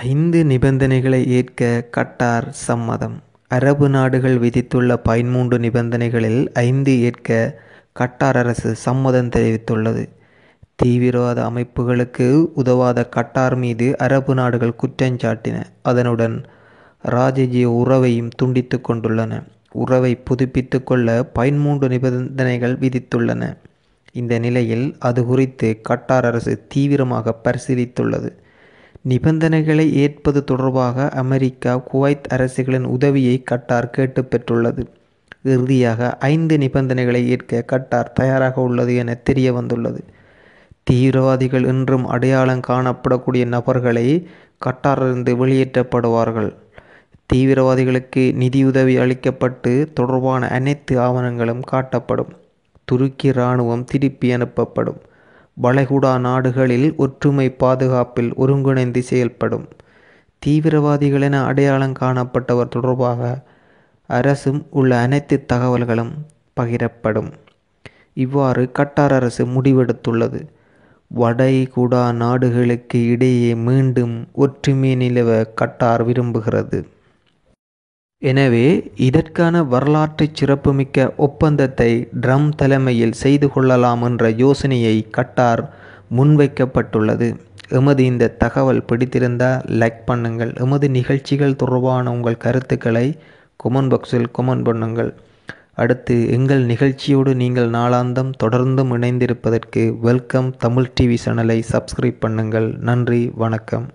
ஐந்து நிபந்தனைகளை ஏற்க கட்டார் சம்மதம். அரபு நாடுகள் விதித்துள்ள பதிமூன்று நிபந்தனைகளில் ஐந்து ஏற்க கட்டார் அரசு சம்மதம் தெரிவித்துள்ளது. தீவிரவாத அமைப்புகளுக்கு உதவாத கட்டார் மீது அரபு நாடுகள் குற்றஞ்சாட்டின அதனுடன் ராஜஜிய உறவையும் துண்டித்து கொண்டுள்ளன. உறவை புதுப்பித்து கொள்ள பதிமூன்று நிபந்தனைகள் விதித்துள்ளன. இந்த நிலையில் அது குறித்து கட்டார் அரசு தீவிரமாக பரிசீலித்துள்ளது. நிபந்தனைகளை ஏற்பது தொடர்பாக அமெரிக்கா குவைத் அரசுகளின் உதவியை கட்டார் கேட்டு பெற்றுள்ளது. இறுதியாக ஐந்து நிபந்தனைகளை ஏற்க கட்டார் தயாராக உள்ளது என தெரிய வந்துள்ளது. தீவிரவாதிகள் இன்றும் அடையாளம் காணப்படக்கூடிய நபர்களை கட்டாரிலிருந்து வெளியேற்றப்படுவார்கள். தீவிரவாதிகளுக்கு நிதியுதவி அளிக்கப்பட்டு தொடர்பான அனைத்து ஆவணங்களும் காட்டப்படும். துருக்கி இராணுவம் திருப்பி அனுப்பப்படும். வளைகுடா நாடுகளில் ஒற்றுமை பாதுகாப்பில் ஒருங்கிணைந்து செயல்படும். தீவிரவாதிகள் என அடையாளம் காணப்பட்டவர் தொடர்பாக அரசும் உள்ள அனைத்து தகவல்களும் பகிரப்படும். இவ்வாறு கட்டார் அரசு முடிவெடுத்துள்ளது. வடைகுடா நாடுகளுக்கு இடையே மீண்டும் ஒற்றுமை நிலவ கட்டார் விரும்புகிறது. எனவே இதற்கான வரலாற்று சிறப்புமிக்க ஒப்பந்தத்தை ட்ரம் தலைமையில் செய்து கொள்ளலாம் என்ற யோசனையை கட்டார் முன்வைக்கப்பட்டுள்ளது. எமது இந்த தகவல் பிடித்திருந்தால் லைக் பண்ணுங்கள். எமது நிகழ்ச்சிகள் தொடர்பான உங்கள் கருத்துக்களை கொமெண்ட் பாக்ஸில் கொமெண்ட் பண்ணுங்கள். அடுத்து எங்கள் நிகழ்ச்சியோடு நீங்கள் நாளாந்தம் தொடர்ந்தும் இணைந்திருப்பதற்கு வெல்கம் தமிழ் டிவி சேனலை சப்ஸ்கிரைப் பண்ணுங்கள். நன்றி வணக்கம்.